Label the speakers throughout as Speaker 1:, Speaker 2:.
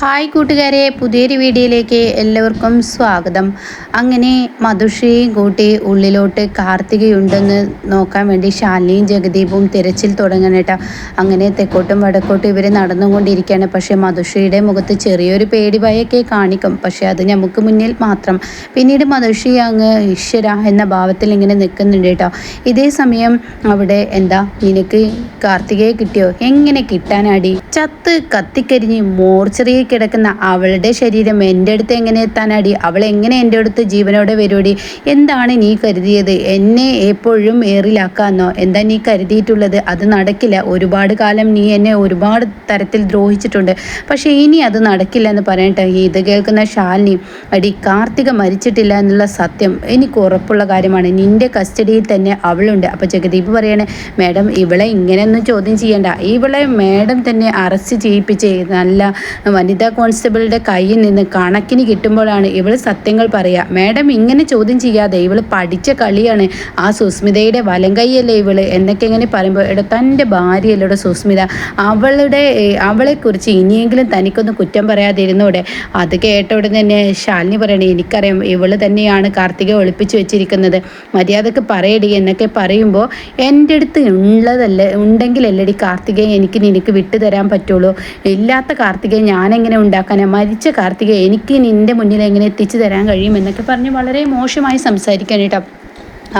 Speaker 1: Hi കൂട്ടുകാരെ പുതിയൊരു വീഡിയോയിലേക്ക് എല്ലാവർക്കും സ്വാഗതം. അങ്ങനെ മധുഷയും കൂട്ടി ഉള്ളിലോട്ട് കാർത്തികയുണ്ടെന്ന് നോക്കാൻ വേണ്ടി ശാലിനിയും ജഗദീപും തിരച്ചിൽ തുടങ്ങണേട്ട അങ്ങനെ തെക്കോട്ടും വടക്കോട്ടും ഇവർ നടന്നുകൊണ്ടിരിക്കുകയാണ് പക്ഷേ മധുഷയുടെ മുഖത്ത് ചെറിയൊരു പേടി ഭയൊക്കെ കാണിക്കും. പക്ഷേ അത് നമുക്ക് മുന്നിൽ മാത്രം. പിന്നീട് മധുഷി അങ്ങ് ഈശ്വര എന്ന ഭാവത്തിൽ ഇങ്ങനെ നിൽക്കുന്നുണ്ട് കേട്ടോ ഇതേ സമയം അവിടെ എന്താ നിനക്ക് കാർത്തികയെ കിട്ടിയോ? എങ്ങനെ കിട്ടാനാടി? ചത്ത് കത്തിക്കരിഞ്ഞ് മോർച്ചറിയിൽ കിടക്കുന്ന അവളുടെ ശരീരം എന്റെ അടുത്ത് എങ്ങനെ എത്താനാടി അവൾ എങ്ങനെ എന്റെ അടുത്ത് ജീവനോടെ വരുവടി? എന്താണ് നീ കരുതിയത്? എന്നെ എപ്പോഴും ഏറിലാക്കാന്നോ? എന്താ നീ കരുതിയിട്ടുള്ളത്? അത് നടക്കില്ല. ഒരുപാട് കാലം നീ എന്നെ ഒരുപാട് തരത്തിൽ ദ്രോഹിച്ചിട്ടുണ്ട്. പക്ഷേ ഇനി അത് നടക്കില്ല എന്ന് പറയട്ടെ ഇത് കേൾക്കുന്ന ശാലിനി അടി കാർത്തിക മരിച്ചിട്ടില്ല എന്നുള്ള സത്യം എനിക്ക് ഉറപ്പുള്ള കാര്യമാണ്. നിന്റെ കസ്റ്റഡിയിൽ തന്നെ അവളുണ്ട്. അപ്പോൾ ജഗദീപ് പറയണേ മാഡം ഇവളെ ഇങ്ങനെയൊന്നും ചോദ്യം ചെയ്യണ്ട. ഇവളെ മാഡം തന്നെ അറസ്റ്റ് ചെയ്യിപ്പിച്ച് നല്ല വനിതാ കോൺസ്റ്റബിളുടെ കയ്യിൽ നിന്ന് കണക്കിന് കിട്ടുമ്പോഴാണ് ഇവൾ സത്യങ്ങൾ പറയുക മാഡം ഇങ്ങനെ ചോദ്യം ചെയ്യാതെ ഇവൾ പഠിച്ച കളിയാണ്. ആ സുസ്മിതയുടെ വലം കൈയല്ലേ ഇവൾ? എന്നൊക്കെ ഇങ്ങനെ പറയുമ്പോൾ എടോ തന്റെ ഭാര്യയല്ലോടെ സുസ്മിത? അവളുടെ അവളെക്കുറിച്ച് ഇനിയെങ്കിലും തനിക്കൊന്ന് കുറ്റം പറയാതിരുന്നൂടെ? അത് കേട്ട ഉടനെ തന്നെ ശാലിനി പറയണേ എനിക്കറിയാം ഇവൾ തന്നെയാണ് കാർത്തിക ഒളിപ്പിച്ചു വെച്ചിരിക്കുന്നത്. മര്യാദയ്ക്ക് പറയടി എന്നൊക്കെ പറയുമ്പോൾ എന്റെ അടുത്ത് ഉള്ളതല്ല ഉണ്ടെങ്കിലല്ലടി കാർത്തികയെ എനിക്ക് നിനക്ക് വിട്ടുതരാൻ പറ്റുള്ളൂ. ഇല്ലാത്ത കാർത്തികയെ ഞാനെങ്ങനെ ഉണ്ടാക്കാനാണ് മരിച്ച കാർത്തിക എനിക്ക് നിന്റെ മുന്നിൽ എങ്ങനെ എത്തിച്ചു തരാൻ കഴിയും? എന്നൊക്കെ പറഞ്ഞ് വളരെ മോശമായി സംസാരിക്കാൻ കേട്ടോ.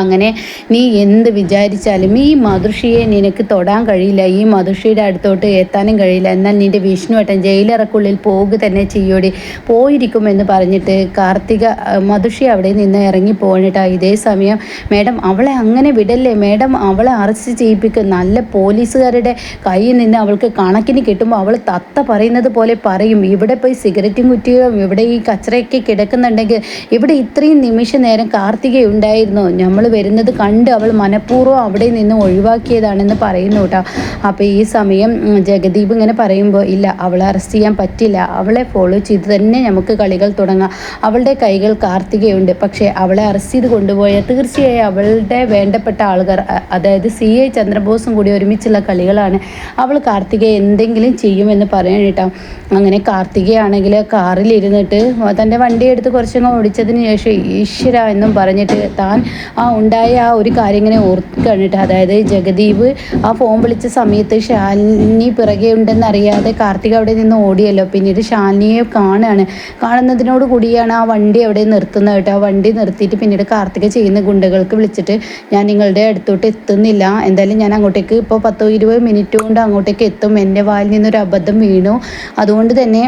Speaker 1: അങ്ങനെ നീ എന്ത് വിചാരിച്ചാലും ഈ മധുഷിയെ നിനക്ക് തൊടാൻ കഴിയില്ല. ഈ മധുഷിയുടെ അടുത്തോട്ട് എത്താനും കഴിയില്ല. എന്നാൽ നിന്റെ വിഷ്ണുവട്ടൻ ജയിലറക്കുള്ളിൽ പോകു തന്നെ ചെയ്യോടി. പോയിരിക്കുമെന്ന് പറഞ്ഞിട്ട് കാർത്തിക മധുഷി അവിടെ നിന്ന് ഇറങ്ങി പോകണിട്ടാ ഇതേ സമയം മേഡം അവളെ അങ്ങനെ വിടല്ലേ? മേഡം അവളെ അറസ്റ്റ് ചെയ്യിപ്പിക്കും. നല്ല പോലീസുകാരുടെ കയ്യിൽ നിന്ന് അവൾക്ക് കണക്കിന് കിട്ടുമ്പോൾ അവൾ തത്ത പറയുന്നത് പോലെ പറയും. ഇവിടെ പോയി സിഗരറ്റും കുറ്റിയും ഇവിടെ ഈ കച്ചറയൊക്കെ കിടക്കുന്നുണ്ടെങ്കിൽ ഇവിടെ ഇത്രയും നിമിഷ നേരം കാർത്തിക ഉണ്ടായിരുന്നു നമ്മൾ വരുന്നത് കണ്ട് അവൾ മനഃപൂർവം അവിടെ നിന്ന് ഒഴിവാക്കിയതാണെന്ന് പറയുന്നു കേട്ടോ. അപ്പോൾ ഈ സമയം ജഗദീപ് ഇങ്ങനെ പറയുമ്പോൾ ഇല്ല അവളെ അറസ്റ്റ് ചെയ്യാൻ പറ്റില്ല. അവളെ ഫോളോ ചെയ്ത് തന്നെ നമുക്ക് കളികൾ തുടങ്ങാം. അവളുടെ കൈകൾ കാർത്തികയുണ്ട്. പക്ഷേ അവളെ അറസ്റ്റ് ചെയ്ത് കൊണ്ടുപോയാൽ തീർച്ചയായും അവളുടെ വേണ്ടപ്പെട്ട ആളുകൾ അതായത് സി ഐ ചന്ദ്രബോസും കൂടി ഒരുമിച്ചുള്ള കളികളാണ്. അവൾ കാർത്തികയെ എന്തെങ്കിലും ചെയ്യുമെന്ന് പറയാൻ കേട്ടോ. അങ്ങനെ കാർത്തികയാണെങ്കിൽ കാറിലിരുന്നിട്ട് തന്റെ വണ്ടി എടുത്ത് കുറച്ചങ്ങ് ഓടിച്ചതിന് ശേഷം ഈശ്വര എന്നും പറഞ്ഞിട്ട് താൻ ആ ഉണ്ടായ ആ ഒരു കാര്യം ഇങ്ങനെ ഓർക്കുകയാണ് അതായത് ജഗദീപ് ആ ഫോൺ വിളിച്ച സമയത്ത് ശാലിനി പിറകെ ഉണ്ടെന്ന് അറിയാതെ കാർത്തിക അവിടെ നിന്ന് ഓടിയല്ലോ. പിന്നീട് ശാലിനിയെ കാണുകയാണ് കാണുന്നതിനോട് കൂടിയാണ് ആ വണ്ടി അവിടെ നിർത്തുന്നത് കേട്ടോ. ആ വണ്ടി നിർത്തിയിട്ട് പിന്നീട് കാർത്തിക ചെയ്യുന്ന ഗുണ്ടകൾക്ക് വിളിച്ചിട്ട് ഞാൻ നിങ്ങളുടെ അടുത്തോട്ട് എത്തുന്നില്ല. എന്തായാലും ഞാൻ അങ്ങോട്ടേക്ക് ഇപ്പോൾ പത്തോ ഇരുപത് മിനിറ്റ് കൊണ്ട് അങ്ങോട്ടേക്ക് എത്തും. എന്റെ വായിൽ നിന്നൊരു അബദ്ധം വീണു. അതുകൊണ്ട് തന്നെ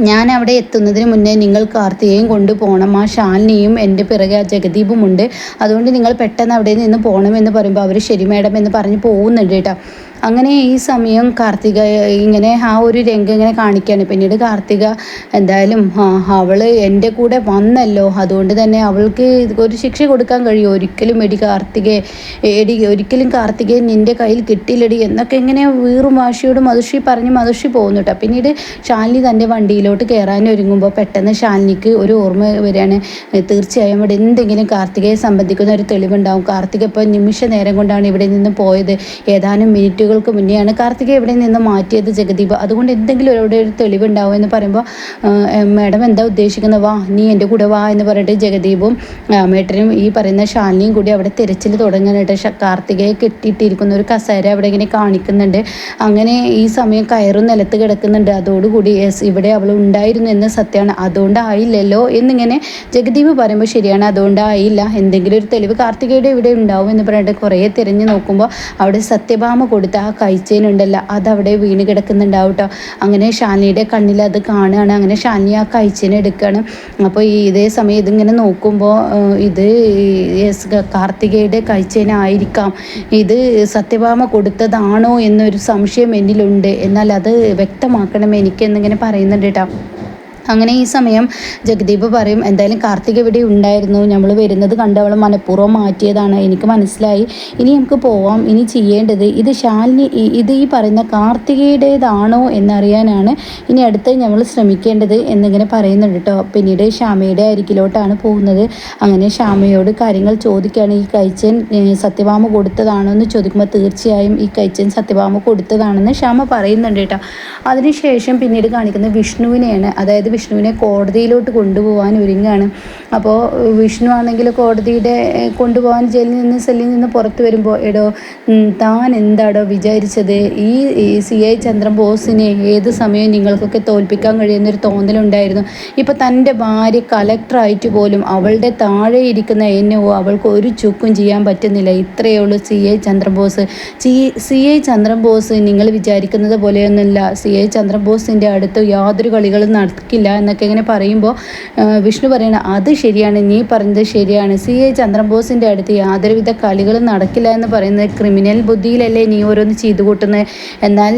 Speaker 1: ഞാൻ അവിടെ എത്തുന്നതിന് മുന്നേ നിങ്ങൾ കാർത്തികയും കൊണ്ടുപോകണം ആ ശാലിനിയും എന്റെ പിറകെ ആ ജഗദീപുമുണ്ട് അതുകൊണ്ട് നിങ്ങൾ പെട്ടെന്ന് അവിടെ നിന്ന് പോകണമെന്ന് പറയുമ്പോൾ അവർ ശരി മേഡം എന്ന് പറഞ്ഞ് പോകുന്നുണ്ട് കേട്ടോ. അങ്ങനെ ഈ സമയം കാർത്തിക ഇങ്ങനെ ആ ഒരു രംഗം ഇങ്ങനെ കാണിക്കുകയാണ് പിന്നീട് കാർത്തിക എന്തായാലും അവൾ എന്റെ കൂടെ വന്നല്ലോ. അതുകൊണ്ട് തന്നെ അവൾക്ക് ഒരു ശിക്ഷ കൊടുക്കാൻ കഴിയും. ഒരിക്കലും എടി കാർത്തികയെ എടി ഒരിക്കലും കാർത്തികയെ നിന്റെ കയ്യിൽ കിട്ടില്ലടി എന്നൊക്കെ ഇങ്ങനെ വീറും വാശിയോട് മധുഷി പറഞ്ഞ് മധുഷി പോകുന്നു പിന്നീട് ശാലിനി തന്റെ വണ്ടിയിലോട്ട് കയറാൻ ഒരുങ്ങുമ്പോൾ പെട്ടെന്ന് ശാലിനിക്ക് ഒരു ഓർമ്മ വരികയാണ്. തീർച്ചയായും ഇവിടെ എന്തെങ്കിലും കാർത്തികയെ സംബന്ധിക്കുന്ന ഒരു തെളിവുണ്ടാവും. കാർത്തിക ഇപ്പോൾ നിമിഷ നേരം കൊണ്ടാണ് ഇവിടെ നിന്ന് പോയത്. ഏതാനും മിനിറ്റുകൾ നാളുകൾക്ക് മുന്നെയാണ് കാർത്തിക എവിടെ നിന്ന് മാറ്റിയത് ജഗദീപ്? അതുകൊണ്ട് എന്തെങ്കിലും അവിടെ ഒരു തെളിവുണ്ടാവും എന്ന് പറയുമ്പോൾ മാഡം എന്താ ഉദ്ദേശിക്കുന്നത്? വാ നീ എന്റെ കൂടെ വാ എന്ന് പറഞ്ഞിട്ട് ജഗദീപും മേട്ടനും ഈ പറയുന്ന ശാലിനിയും കൂടി അവിടെ തിരച്ചിൽ തുടങ്ങാനായിട്ട് കാർത്തികയെ കെട്ടിയിട്ടിരിക്കുന്ന ഒരു കസേര അവിടെ ഇങ്ങനെ കാണിക്കുന്നുണ്ട്. അങ്ങനെ ഈ സമയം കയറും നിലത്ത് കിടക്കുന്നുണ്ട്. അതോടുകൂടി എസ് ഇവിടെ അവൾ ഉണ്ടായിരുന്നു എന്ന സത്യമാണ്. അതുകൊണ്ടായില്ലല്ലോ എന്നിങ്ങനെ ജഗദീപ് പറയുമ്പോൾ ശരിയാണ് അതുകൊണ്ടായില്ല എന്തെങ്കിലും ഒരു തെളിവ് കാർത്തികയുടെ ഇവിടെ ഉണ്ടാവും എന്ന് പറഞ്ഞിട്ട് കുറേ തിരഞ്ഞു നോക്കുമ്പോൾ അവിടെ സത്യഭാമ കൊടുത്ത ആ കൈച്ചേനുണ്ടല്ലോ അതവിടെ വീണ് കിടക്കുന്നുണ്ടാവും കേട്ടോ അങ്ങനെ ഷാനിയുടെ കണ്ണിൽ അത് കാണുകയാണ്. അങ്ങനെ ഷാലിനി ആ കൈച്ചേനെ എടുക്കുകയാണ്. അപ്പോൾ ഇതേ സമയം ഇതിങ്ങനെ നോക്കുമ്പോൾ ഇത് കാർത്തികയുടെ കൈച്ചേനായിരിക്കാം ഇത് സത്യഭാമ കൊടുത്തതാണോ എന്നൊരു സംശയം എന്നിലുണ്ട്. എന്നാൽ അത് വ്യക്തമാക്കണം എനിക്കെന്നിങ്ങനെ പറയുന്നുണ്ട് കേട്ടോ അങ്ങനെ ഈ സമയം ജഗദീപ് പറയും എന്തായാലും കാർത്തിക ഇവിടെ ഉണ്ടായിരുന്നു. നമ്മൾ വരുന്നത് കണ്ട് അവൾ മനഃപൂർവം മാറ്റിയതാണ്. എനിക്ക് മനസ്സിലായി. ഇനി നമുക്ക് പോവാം. ഇനി ചെയ്യേണ്ടത് ഇത് ശാലിനി ഇത് ഈ പറയുന്ന കാർത്തികയുടേതാണോ എന്നറിയാനാണ്. ഇനി അടുത്ത് നമ്മൾ ശ്രമിക്കേണ്ടത് എന്നിങ്ങനെ പറയുന്നുണ്ട് കേട്ടോ പിന്നീട് ശ്യാമയുടെ അരികിലോട്ടാണ് പോകുന്നത്. അങ്ങനെ ശ്യാമയോട് കാര്യങ്ങൾ ചോദിക്കുകയാണ്. ഈ കഴിച്ചൻ സത്യഭാമ കൊടുത്തതാണോ എന്ന് ചോദിക്കുമ്പോൾ തീർച്ചയായും ഈ കഴിച്ചൻ സത്യഭാമ കൊടുത്തതാണെന്ന് ശ്യാമ പറയുന്നുണ്ട് കേട്ടോ അതിനുശേഷം പിന്നീട് കാണിക്കുന്നത് വിഷ്ണുവിനെയാണ്. അതായത് വിഷ്ണുവിനെ കോടതിയിലോട്ട് കൊണ്ടുപോകാൻ ഒരുങ്ങാണ് അപ്പോൾ വിഷ്ണു ആണെങ്കിൽ കോടതിയുടെ കൊണ്ടുപോകാൻ ജയിലിൽ നിന്ന് സെല്ലിൽ നിന്ന് പുറത്തു വരുമ്പോൾ എടോ താൻ എന്താടോ വിചാരിച്ചത്? ഈ സി ഐ ചന്ദ്രൻ ബോസിനെ ഏത് സമയവും നിങ്ങൾക്കൊക്കെ തോൽപ്പിക്കാൻ കഴിയുന്നൊരു തോന്നലുണ്ടായിരുന്നു. ഇപ്പോൾ തന്റെ ഭാര്യ കലക്ടറായിട്ട് പോലും അവളുടെ താഴെ ഇരിക്കുന്ന എന്നെ അവൾക്ക് ഒരു ചുക്കും ചെയ്യാൻ പറ്റുന്നില്ല. ഇത്രയേ ഉള്ളൂ C I Chandrabose C C I Chandrabose നിങ്ങൾ വിചാരിക്കുന്നത് പോലെയൊന്നുമില്ല. സി ഐ ചന്ദ്രബോസിന്റെ അടുത്ത് യാതൊരു കളികളും നടക്കില്ല എന്നൊക്കെ ഇങ്ങനെ പറയുമ്പോൾ വിഷ്ണു പറയണ അത് ശരിയാണ് നീ പറഞ്ഞത് ശരിയാണ്. സി. എ. ചന്ദ്രബോസിന്റെ അടുത്ത് യാതൊരുവിധ കളികളും നടക്കില്ല എന്ന് പറയുന്നത് ക്രിമിനൽ ബുദ്ധിയിലല്ലേ നീ ഓരോന്ന് ചെയ്തു കൂട്ടുന്നത് എന്നാൽ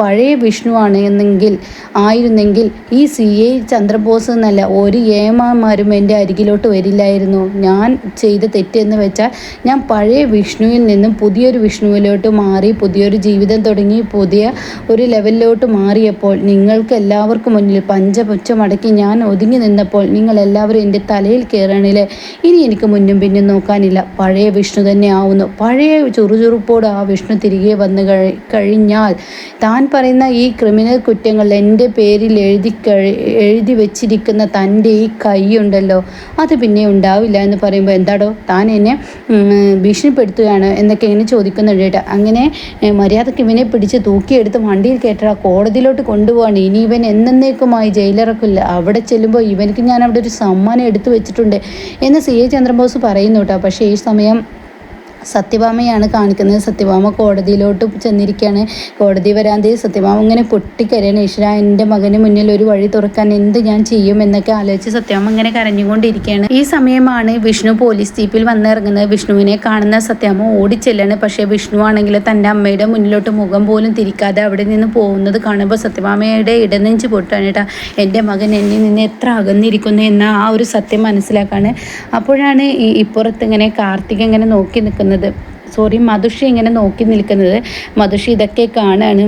Speaker 1: പഴയ വിഷ്ണുവാണ് എന്നെങ്കിൽ ആയിരുന്നെങ്കിൽ ഈ സി. എ. ചന്ദ്രബോസ് എന്നല്ല ഒരു ഏമാന്മാരും എന്റെ അരികിലോട്ട് വരില്ലായിരുന്നു. ഞാൻ ചെയ്ത തെറ്റെന്ന് വെച്ചാൽ ഞാൻ പഴയ വിഷ്ണുവിൽ നിന്നും പുതിയൊരു വിഷ്ണുവിലോട്ട് മാറി പുതിയൊരു ജീവിതം തുടങ്ങി പുതിയ ഒരു ലെവലിലോട്ട് മാറിയപ്പോൾ നിങ്ങൾക്ക് എല്ലാവർക്കും മുന്നിൽ പഞ്ചപുച്ഛമടക്കി ഞാൻ ഒതുങ്ങി നിന്നപ്പോൾ നിങ്ങൾ എല്ലാവരും എന്റെ തലയിൽ കയറണില്ലേ? ഇനി എനിക്ക് മുന്നും പിന്നും നോക്കാനില്ല. പഴയ വിഷ്ണു തന്നെ ആവുന്നു പഴയ ചുറുചുറുപ്പോട് ആ വിഷ്ണു തിരികെ വന്നു കഴിഞ്ഞാൽ താൻ പറയുന്ന ഈ ക്രിമിനൽ കുറ്റങ്ങൾ എന്റെ പേരിൽ എഴുതി എഴുതി വെച്ചിരിക്കുന്ന തന്റെ ഈ കൈയുണ്ടല്ലോ അത് പിന്നെ ഉണ്ടാവില്ല എന്ന് പറയുമ്പോൾ എന്താടോ? താൻ എന്നെ ഭീഷണിപ്പെടുത്തുകയാണ് എന്നൊക്കെ ഇങ്ങനെ ചോദിക്കുന്നുണ്ട് കേട്ടോ അങ്ങനെ മര്യാദയ്ക്ക് ഇവനെ പിടിച്ച് തൂക്കിയെടുത്ത് വണ്ടിയിൽ കയറ്റാ കോടതിയിലോട്ട് കൊണ്ടുപോവാണ്. ഇനി ഇവൻ എന്നേക്കുമായി ജയിലിറക്കില്ല. അവിടെ ചെല്ലുമ്പോൾ ഇവനക്ക് ഞാൻ അവിടെ ഒരു സമ്മാനം വെച്ചിട്ടുണ്ട് എന്ന് സി എ ചന്ദ്രബോസ് പറയുന്നു കേട്ടോ. പക്ഷേ ഈ സമയം സത്യഭാമയാണ് കാണിക്കുന്നത്. സത്യഭാമ കോടതിയിലോട്ട് ചെന്നിരിക്കുകയാണ്. കോടതി വരാതെ സത്യഭാമ ഇങ്ങനെ പൊട്ടിക്കരയാണ്. ഈശ്വര എന്റെ മകന് മുന്നിൽ ഒരു വഴി തുറക്കാൻ എന്ത് ഞാൻ ചെയ്യും എന്നൊക്കെ ആലോചിച്ച് സത്യഭാമ ഇങ്ങനെ കരഞ്ഞുകൊണ്ടിരിക്കുകയാണ്. ഈ സമയമാണ് വിഷ്ണു പോലീസ് ജീപ്പിൽ വന്നിറങ്ങുന്നത്. വിഷ്ണുവിനെ കാണുന്ന സത്യഭാമ ഓടിച്ചെല്ലാണ്. പക്ഷേ വിഷ്ണു ആണെങ്കിൽ തന്റെ അമ്മയുടെ മുന്നിലോട്ട് മുഖം പോലും തിരിക്കാതെ അവിടെ നിന്ന് പോകുന്നത് കാണുമ്പോൾ സത്യഭാമയുടെ ഇടനെഞ്ച് പൊട്ടാണ് കേട്ടോ. എന്റെ മകൻ എന്നിൽ നിന്ന് എത്ര അകന്നിരിക്കുന്നു എന്ന ആ ഒരു സത്യം മനസ്സിലാക്കാണ്. അപ്പോഴാണ് ഈ ഇപ്പുറത്ത് ഇങ്ങനെ കാർത്തിക് ഇങ്ങനെ നോക്കി നിൽക്കുന്നത്. പറയുന്നത് സോറി മധുഷി ഇങ്ങനെ നോക്കി നിൽക്കുന്നത്. മധുഷി ഇതൊക്കെ കാണാണ്.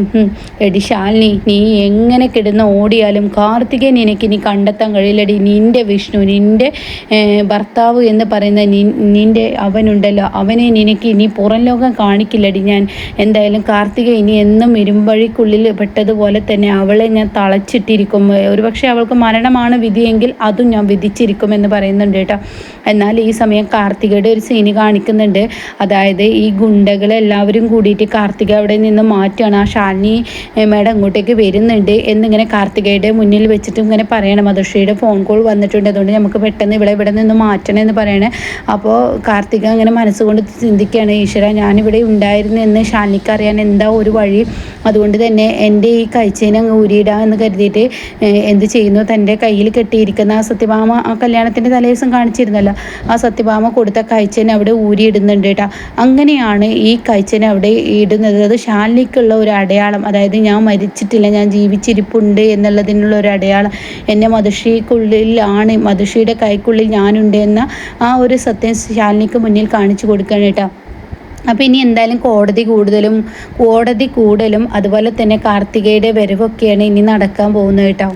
Speaker 1: എടി ശാലിനി നീ എങ്ങനെ കിടന്ന് ഓടിയാലും കാർത്തികൻ എനിക്ക് ഇനി കണ്ടെത്താൻ കഴിയില്ലടി. നിന്റെ വിഷ്ണു നിന്റെ ഭർത്താവ് എന്ന് പറയുന്ന നിന്റെ അവനുണ്ടല്ലോ. അവനെ നിനക്ക് ഇനി പുറം ലോകം കാണിക്കില്ലടി ഞാൻ. എന്തായാലും കാർത്തിക ഇനി എന്നും ഇരുമ്പഴിക്കുള്ളിൽ പെട്ടതുപോലെ തന്നെ അവളെ ഞാൻ തളച്ചിട്ടിരിക്കും. ഒരുപക്ഷെ അവൾക്ക് മരണമാണ് വിധിയെങ്കിൽ അതും ഞാൻ വിധിച്ചിരിക്കും എന്ന് പറയുന്നുണ്ട് കേട്ടോ. എന്നാൽ ഈ സമയം കാർത്തികയുടെ ഒരു സീന് കാണിക്കുന്നുണ്ട്. അതായത് ഗുണ്ടകൾ എല്ലാവരും കൂടിയിട്ട് കാർത്തിക അവിടെ നിന്ന് മാറ്റുകയാണ്. ആ ഷാലിനി മേഡം അങ്ങോട്ടേക്ക് വരുന്നുണ്ട് എന്നിങ്ങനെ കാർത്തികയുടെ മുന്നിൽ വെച്ചിട്ട് ഇങ്ങനെ പറയണം. മധുശ്രീയുടെ ഫോൺ കോൾ വന്നിട്ടുണ്ട്. അതുകൊണ്ട് നമുക്ക് പെട്ടെന്ന് ഇവിടെ ഇവിടെ നിന്ന് മാറ്റണം എന്ന് പറയണേ. അപ്പോൾ കാർത്തിക അങ്ങനെ മനസ്സുകൊണ്ട് ചിന്തിക്കുകയാണ് ഈശ്വര ഞാനിവിടെ ഉണ്ടായിരുന്നു എന്ന് ഷാലിനിക്ക് അറിയാൻ എന്താ ഒരു വഴി? അതുകൊണ്ട് തന്നെ എന്റെ ഈ കഴിച്ചതിനെ അങ്ങ് ഊരിയിടാം എന്ന് കരുതിയിട്ട് എന്ത് ചെയ്യുന്നു? തന്റെ കയ്യിൽ കെട്ടിയിരിക്കുന്ന ആ സത്യഭാമ ആ കല്യാണത്തിന്റെ തലേദിവസം കാണിച്ചിരുന്നല്ലോ. ആ സത്യഭാമ കൊടുത്ത കഴിച്ചതിനെ അവിടെ ഊരിയിടുന്നുണ്ട് കേട്ടോ. അങ്ങനെയാണ് ഈ കാഴ്ചനെ അവിടെ ഇടുന്നത്. അത് ശാലിനിക്കുള്ള ഒരു അടയാളം. അതായത് ഞാൻ മരിച്ചിട്ടില്ല ഞാൻ ജീവിച്ചിരിപ്പുണ്ട് എന്നുള്ളതിനുള്ള ഒരു അടയാളം എന്റെ മധുഷിക്കുള്ളിലാണ് മധുഷിയുടെ കൈക്കുള്ളിൽ ഞാനുണ്ട് എന്ന ആ ഒരു സത്യം ഷാലിനിക്ക് മുന്നിൽ കാണിച്ചു കൊടുക്കണം കേട്ടോ. അപ്പോൾ ഇനി എന്തായാലും കോടതി കൂടുതലും കോടതി കൂടലും അതുപോലെ തന്നെ കാർത്തികയുടെ വരവൊക്കെയാണ് ഇനി നടക്കാൻ പോകുന്നത് കേട്ടോ.